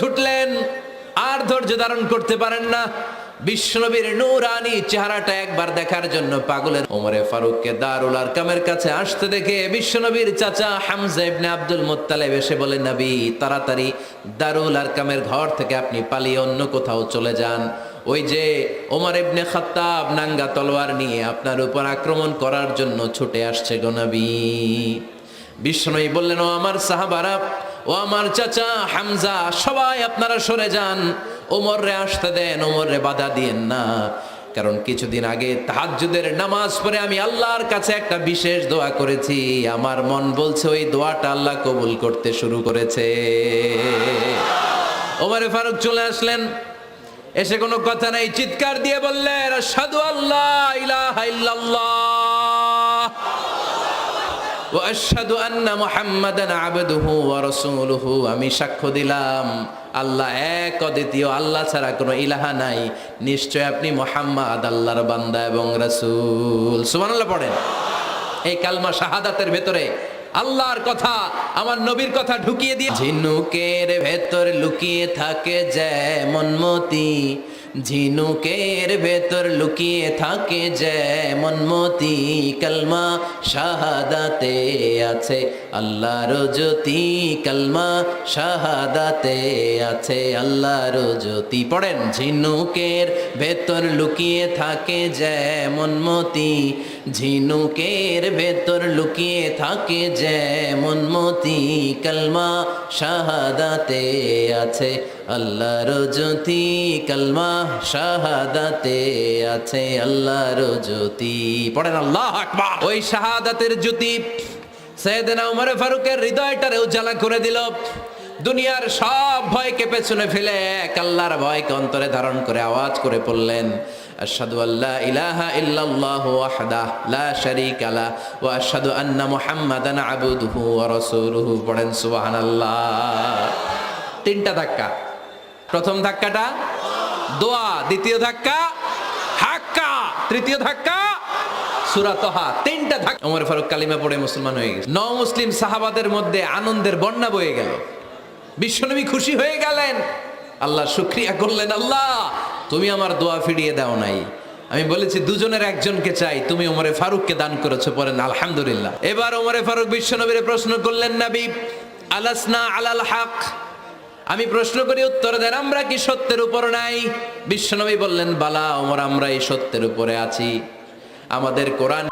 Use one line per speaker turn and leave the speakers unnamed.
ছুটলেন, আর ধৈর্য ধারণ করতে পারেন না। বিশ্বনবীর নূরানি চেহারাটা একবার দেখার জন্য পাগলের ওমরে ফারুককে দারুল আরকামের কাছে আসতে দেখে বিশ্বনবীর চাচা হামজা ইবনে আব্দুল মুত্তালিব এসে বলে, নবী, তাড়াতাড়ি দারুল আরকামের ঘর থেকে আপনি পালিয়ে অন্য কোথাও চলে যান। ওই যে ওমর ইবনে খাত্তাব নাঙ্গা তলোয়ার নিয়ে আপনার উপর আক্রমণ করার জন্য ছুটে আসছে গো নবী। বিষ্ণুই বললেন, ও আমার সাহাবারা ও আমার চাচা হামজা, সবাই আপনারা সরে যান। ওমর রে আসতে দেন ওমর রে বাধা দিয়েন না। কারণ কিছুদিন আগে তাহাজ্জুদের নামাজ পড়ে আমি আল্লাহর কাছে একটা বিশেষ দোয়া করেছি। আমার মন বলছে ওই দোয়াটা আল্লাহ কবুল করতে শুরু করেছে। ওমরে ফারুক চলে আসলেন। এসে কোনো কথা নাই, চিৎকার দিয়ে বললেন সাধু আল্লাহ ইলাহা ইল্লাল্লাহ। আমি সাক্ষ্য দিলাম, আল্লাহ এক অদ্বিতীয়, আল্লাহ ছাড়া কোনো ইলাহা নাই। নিশ্চয় আপনি মুহাম্মদ, আল্লাহর বান্দা এবং রাসূল। সুবহানাল্লাহ পড়েন। এই কালমা শাহাদাতের ভেতরে আল্লাহর কথা, আমার নবীর কথা ঢুকিয়ে দিয়ে, ঝিনুকের ভেতর লুকিয়ে থাকে যেমন মতি। ঝিনুকের ভেতর লুকিয়ে থাকে যেমন মতি কালমা, শাহাদাতে আছে আল্লাহর জ্যোতি, কালমা, শাহাদাতে আছে আল্লাহর জ্যোতি। পড়েন, ঝিনুকের ভেতর লুকিয়ে থাকে যেমন মতি, ঝিনুকের ভেতর লুকিয়ে থাকে যেমন মতি, কালমা, শাহাদাতে আছে আল্লাহর জ্যোতি, কালমা শাহাদাতে আছে আল্লাহর জ্যোতি। পড়েন আল্লাহ আকবার। ওই শাহাদাতের জ্যোতি সৈয়দনা উমর ফারুকের হৃদয়টারে উজ্জ্বলা করে দিল। দুনিয়ার সব ভয়কে পেছনে ফেলে এক আল্লাহর ভয়কে অন্তরে ধারণ করে আওয়াজ করে পড়লেন আশহাদু আল্লা ইলাহা ইল্লাল্লাহু ওয়াহদাহ লা শারীকা লা ওয়া আশহাদু আন্না মুহাম্মাদান আবদুহু ওয়া রাসূলুহু। পড়েন সুবহানাল্লাহ। তিনটা ধাক্কা। প্রথম ধাক্কাটা দোয়া, দ্বিতীয় ধাক্কা হাক্কা তৃতীয় ধাক্কা সুরাতহা তিনটা ধাক্কা। ওমর ফারুক কালিমা পড়ে মুসলমান হয়ে গেছে। ন মুসলিম সাহাবাদের মধ্যে আনন্দের বন্যা বয়ে গেল। বিশ্বনবী খুশি হয়ে গেলেন। আল্লাহ শুক্রিয়া করলেন, আল্লাহ, তুমি আমার দোয়া ফিরিয়ে দাও নাই। আমি বলেছি, দুজনের একজনকে চাই। তুমি ওমরে ফারুককে দান করেছ পড়েন আলহামদুলিল্লাহ। এবার ওমরে ফারুক বিশ্বনবীর প্রশ্ন করলেন নবী আলাসনা আলাল হক? আমি প্রশ্ন করি, উত্তর দেন, আমরা কি সত্যের উপর নাই? বিশ্বনবী বললেন, বালা অমর আমরা এই সত্যের উপরে আছি। আমাদের কোরআন